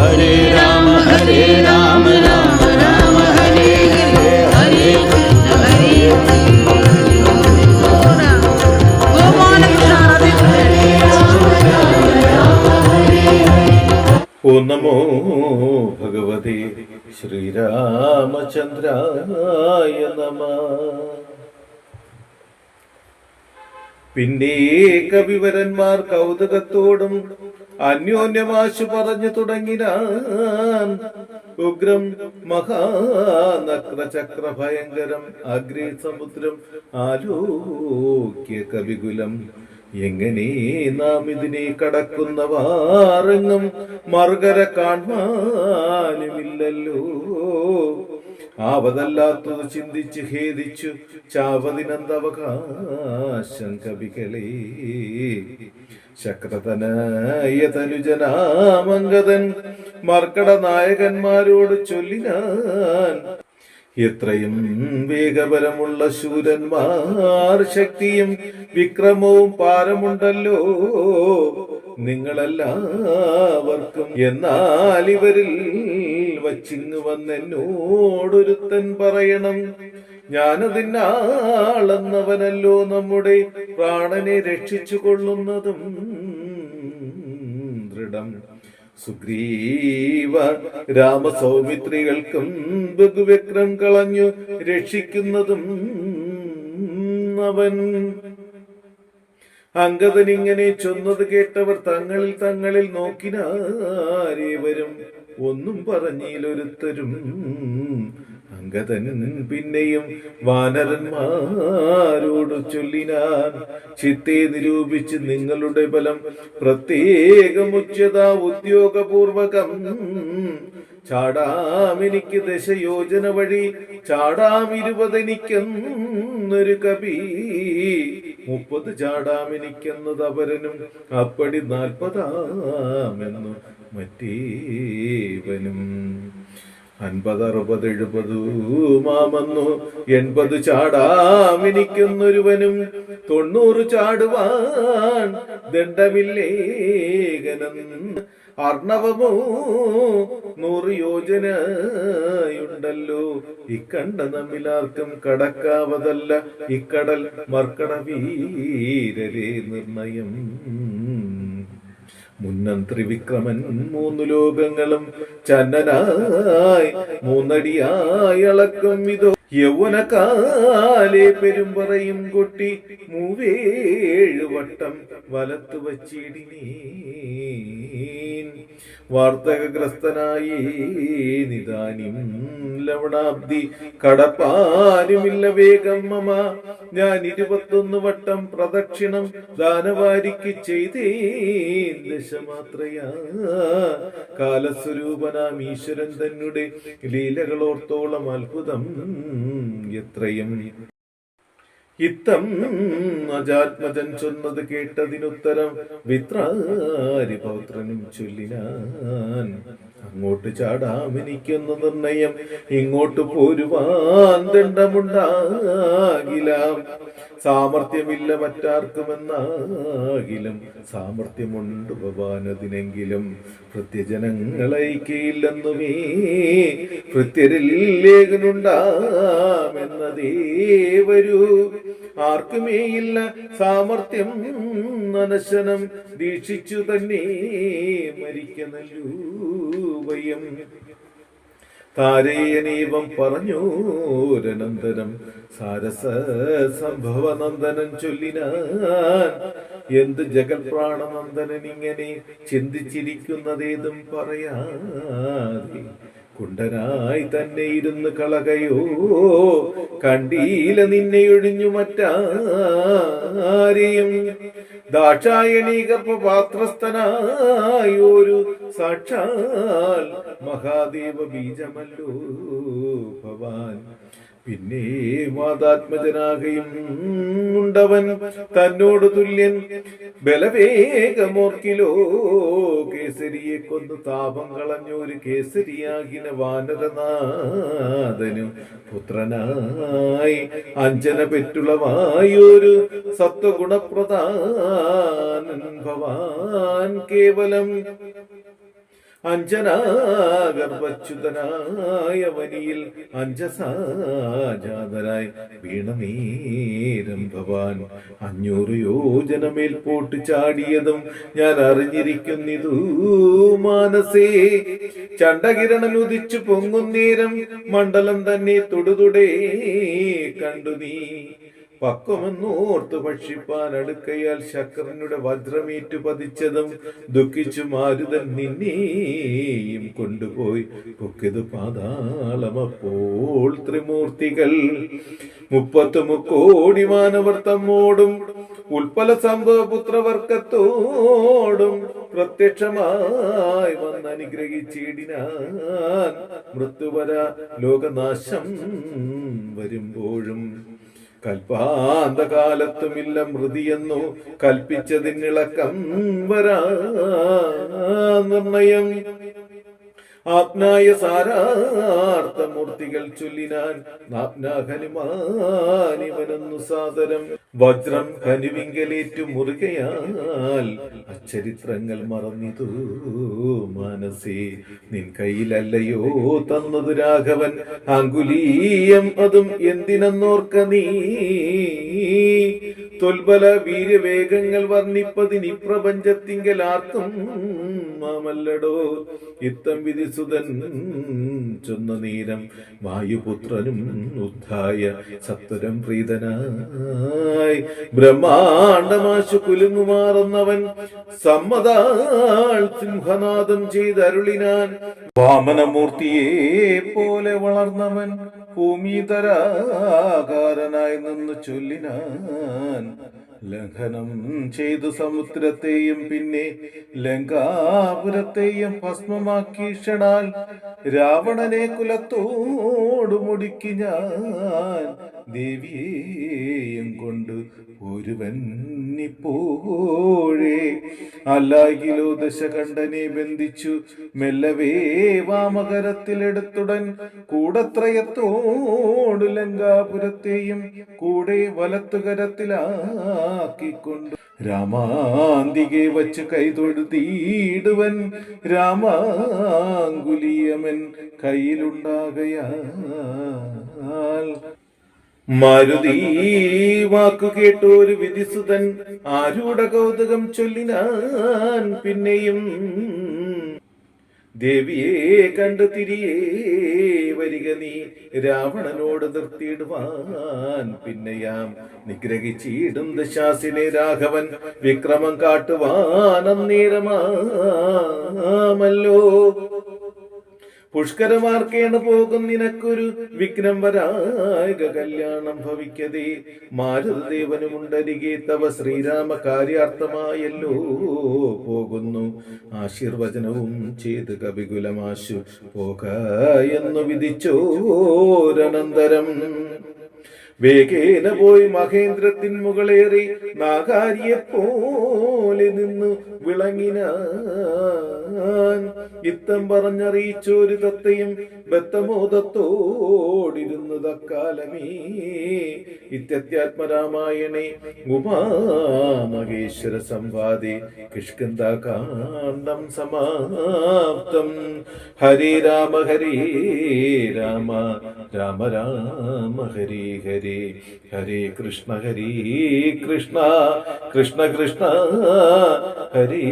ഹരേ രാമ ഹരേ രാമ ഹരേ ഹരേ ഹരേ ഹരേ ഓ നമോ ഭഗവതി ശ്രീരാമചന്ദ്രായ നമ. പിന്നെ കവിവരന്മാർ കൗതുകത്തോടും അന്യോന്യമാശു പറഞ്ഞു തുടങ്ങിനാൻ ഉഗ്രം മഹാനക്രചക്ര ഭയങ്കരം അഗ്രി സമുദ്രം ആലോക്യ കവികുലം എങ്ങനെ നാം ഇതിനെ കടക്കുന്ന വാറങ്ങും മറുകര കാണുമില്ലല്ലോ ആവതല്ലാത്തത് ചിന്തിച്ച് ഖേദിച്ചു ചാവതിനന്തവകാശം കവികളെ. ശക്രതനായ തനുജനാമംഗതൻ മർക്കട നായകന്മാരോട് ചൊല്ലിനാൻ. എത്രയും വേഗബലമുള്ള ശൂരന്മാർ ശക്തിയും വിക്രമവും പാരമുണ്ടല്ലോ. നിങ്ങളെല്ലാവർക്കും എന്നാൽ ഇവരിൽ വച്ചിങ്ങ് വന്നെന്നോടൊരുത്തൻ പറയണം. ഞാനതിനാളെന്നവനല്ലോ നമ്മുടെ പ്രാണനെ രക്ഷിച്ചു കൊള്ളുന്നതും ദൃഢം. സുഗ്രീവ രാമസൗമിത്രികൾക്കും ബഹുവിക്രം കളഞ്ഞു രക്ഷിക്കുന്നതും അവൻ. അങ്കദനിങ്ങനെ ചൊന്നത് കേട്ടവർ തങ്ങളിൽ തങ്ങളിൽ നോക്കിനാരേവരും ഒന്നും പറഞ്ഞിലൊരുത്തരും അങ്കദൻ പിന്നെയും വാനരന്മാരോട് ചൊല്ലിനാൻ ചിത്തെ നിരൂപിച്ച് നിങ്ങളുടെ ബലം പ്രത്യേകം ഉച്ചത ഉദ്യോഗപൂർവകം. ചാടാമെനിക്ക് ദശയോജന വഴി ചാടാം ഇരുപതെനിക്കെന്നൊരു കവി. മുപ്പത് ചാടാമെനിക്കെന്നത് അപരനും അപ്പടി നാൽപ്പതാമെന്നു മറ്റേവനും. അൻപത് അറുപത് എഴുപത് മാമന്നു. എൺപത് ചാടാമിനിക്കുന്നൊരുവനും തൊണ്ണൂറ് ചാടുവാൻ ദണ്ഡമില്ലേഖനം അർണവമോ നൂറ് യോജനയുണ്ടല്ലോ. ഇക്കണ്ട നമ്മിലാർക്കും കടക്കാവതല്ല. ഇക്കടൽ മർക്കട വീരരെ നിർണയം. മുന്നം ത്രിവിക്രമൻ മൂന്നു ലോകങ്ങളും ചന്നനായി മൂന്നടിയായി അളക്കും ഇതോ. യൗവനകാലെ പെരുമ്പറയും കൊട്ടി മൂവേഴു വട്ടം വലത്തു വച്ചിടിനീൻ വാർത്തകഗ്രസ്തനായി നിദാനിം ലവണാബ്ദി. കടപ്പാരുമില്ല വേഗം മമ. ഞാൻ ഇരുപത്തൊന്ന് വട്ടം പ്രദക്ഷിണം ദാനവാരിക്ക് ചെയ്തേ. ദശമാത്രയാ. കാലസ്വരൂപനാം ഈശ്വരൻ തന്നെ ലീലകളോർത്തോളം അത്ഭുതം എത്രയും. ഇത്തം അജാത്മജൻ ചൊന്നത് കേട്ടതിനുത്തരം വിത്രാരി പൗത്രനും ചൊല്ലിനാൻ. അങ്ങോട്ട് ചാടാം എനിക്കൊന്ന് നിർണയം ഇങ്ങോട്ട് പോരുവാൻ ദണ്ഡമുണ്ടാകില സാമർഥ്യമില്ല മറ്റാർക്കുമെന്നാകിലും സാമർഥ്യമുണ്ട് ഭവാനതിനെങ്കിലും. കൃത്യരിൽ ലേഖനുണ്ടാമെന്നതേ വരൂ. ആർക്കുമേയില്ല സാമർഥ്യം നനശനം ദീക്ഷിച്ചു തന്നെ മരിക്കനല്ലൂ വയം താരേയനീവം പറഞ്ഞോരനന്തരം സാരസ സംഭവനന്ദനൻ ചൊല്ലിനാൻ. എന്ത് ജഗൽപ്രാണനന്ദനൻ ഇങ്ങനെ ചിന്തിച്ചിരിക്കുന്നതേതും പറയാതെ കുണ്ടനായി തന്നെ ഇരുന്ന് കളകയോ? കണ്ടീല നിന്നെ ഒഴിഞ്ഞു മറ്റാരെയും. ദാക്ഷായണി പാത്രസ്ഥനായൊരു സാക്ഷാൽ മഹാദേവ ബീജമല്ലോ ഭവാൻ. പിന്നെ മാതാത്മജനാകയും ഉണ്ടവൻ തന്നോട് തുല്യൻ. ബലവേഗമോർക്കിലോ കേസരിയെ കൊന്നു താപം കളഞ്ഞൊരു കേസരിയാകിന വാനരനാഥനു പുത്രനായി അഞ്ജന പെറ്റുളവായൊരു സത്വഗുണപ്രധാനൻ ഭവാൻ കേവലം അഞ്ജനാഗർഭച്യുതനായ വനിയിൽ അഞ്ജസാജാതരായി വീണനേരം ഭവാൻ. അഞ്ഞൂറ് യോജനമേൽ പോട്ട് ചാടിയതും ഞാൻ അറിഞ്ഞിരിക്കുന്നിതു മാനസേ. ചണ്ടകിരണൻ ഉദിച്ചു പൊങ്ങുന്നേരം മണ്ഡലം തന്നെ തൊടുതുടേ കണ്ടു നീ. പക്വമെന്നോർത്ത് ഭക്ഷിപ്പാൻ അടുക്കയാൽ ശക്രനുടെ വജ്രമേറ്റു പതിച്ചതും ദുഃഖിച്ചു മാരുതൻ നിന്നെയും കൊണ്ടുപോയി. പൊക്കിത് പാതാളമപ്പോൾ ത്രിമൂർത്തികൾ. മുപ്പത്തു മുക്കോടി മാനവർ തമ്മോടും ഉൽപ്പല സംഭവ പുത്രവർക്കത്തോടും പ്രത്യക്ഷമായി വന്ന് അനുഗ്രഹിച്ചിടിനാൻ മൃത്യുവര ലോകനാശം വരുമ്പോഴും കൽപ്പാന്തകാലത്തുമില്ല മൃതിയെന്നു കൽപ്പിച്ചതിനിളക്കം വരാ നിർണയം. ആപ്നായ സാരാർത്ഥമൂർത്തികൾ ചൊല്ലിനാൻ ഹനുമാനിവനെന്നു സാദരം. വജ്രം കനുവിങ്കലേറ്റു മുറുകയാൽ അച്ചരിത്രങ്ങൾ മറന്നിതു മനസ്സേ നിൻ കയ്യിലല്ലയോ തന്നത് രാഘവൻ. അങ്കുലീയം അതും എന്തിനെന്നോർക്ക നീ? തൊൽബല വീര്യവേഗങ്ങൾ വർണിപ്പതിനി പ്രപഞ്ചത്തിങ്കൽ ആർക്കും മാമല്ലടോ. ഇത്തം വിധിസുതൻ ചൊന്ന നീരം വായുപുത്രനും ഉദ്ധായ സത്വരം പ്രീതനായി. ബ്രഹ്മാണ്ടമാശു കുലുങ്ങുമാറുന്നവൻ സമ്മതാൾ സിംഹനാദം ചെയ്തരുളിനാൻ. വാമനമൂർത്തിയെ പോലെ വളർന്നവൻ ഭൂമിതരാകാരനായി നിന്ന് ചൊല്ലിനാൻ ലംഘനം ചെയ്തു സമുദ്രത്തെയും പിന്നെ ലങ്കാപുരത്തെയും ഭസ്മമാക്കി ക്ഷണാൽ രാവണനെ കുലത്തോടു മുടിക്കി ഞാൻ ദേവിയെയും കൊണ്ട് ഒരുവൻ ഇപ്പോഴേ. അല്ലാകിലോ ദശകണ്ഠനെ ബന്ധിച്ചു മെല്ലവേ വാമകരത്തിലെടുത്തുടൻ കൂടത്രയത്തോടു ലങ്കാപുരത്തെയും കൂടെ വലത്തുകരത്തിലാക്കിക്കൊണ്ട് രാമാന്തികെ വച്ച് കൈതൊഴുതിയിടുവൻ രാമാങ്കുലിയമൻ കയ്യിലുണ്ടാകയാൽ മരുതി വാക്കു കേട്ടൊരു വിധിസുതൻ ആരൂഢ കൗതുകം ചൊല്ലിനാൻ പിന്നെയും ദേവിയെ കണ്ടു തിരിയേ വരിക നീ രാവണനോട് നിർത്തിയിടുവാൻ പിന്നെയാം നിഗ്രഹിച്ചിടും ദശാസിനെ രാഘവൻ വിക്രമം കാട്ടുവാൻ അന്നേരമാമല്ലോ പുഷ്കരമാർക്കേണ് പോകും നിനക്കൊരു വിഘ്നം വരായക കല്യാണം ഭവിക്കതേ. മാരുതദേവനുമുണ്ടരികെ തവ ശ്രീരാമ കാര്യാർത്ഥമായല്ലോ പോകുന്നു. ആശീർവചനവും ചെയ്ത് കവികുലമാശു പോക വിധിച്ചോരനന്തരം. വേഗേന പോയി മഹേന്ദ്രത്തിൻ മുകളേറി നാഗാരിയെ പോലെ നിന്ന് വിളങ്ങിനാൻ. ഇത്തം പറഞ്ഞറിയിച്ചൊരു തത്തയും ബത്തമോദത്തോടിരുന്നു തക്കാലമേ ഇത്യത്യാത്മരാമായണേ ഉമാമഹേശ്വര സംവാദേ കിഷ്കന്താകാണ്ഡം സമാപ്തം. ഹരേ രാമ ഹരേ രാമ രാമ രാമ ഹരേ ഹരേ ഹരേ കൃഷ്ണ ഹരേ കൃഷ്ണ കൃഷ്ണ കൃഷ്ണ ഹരേ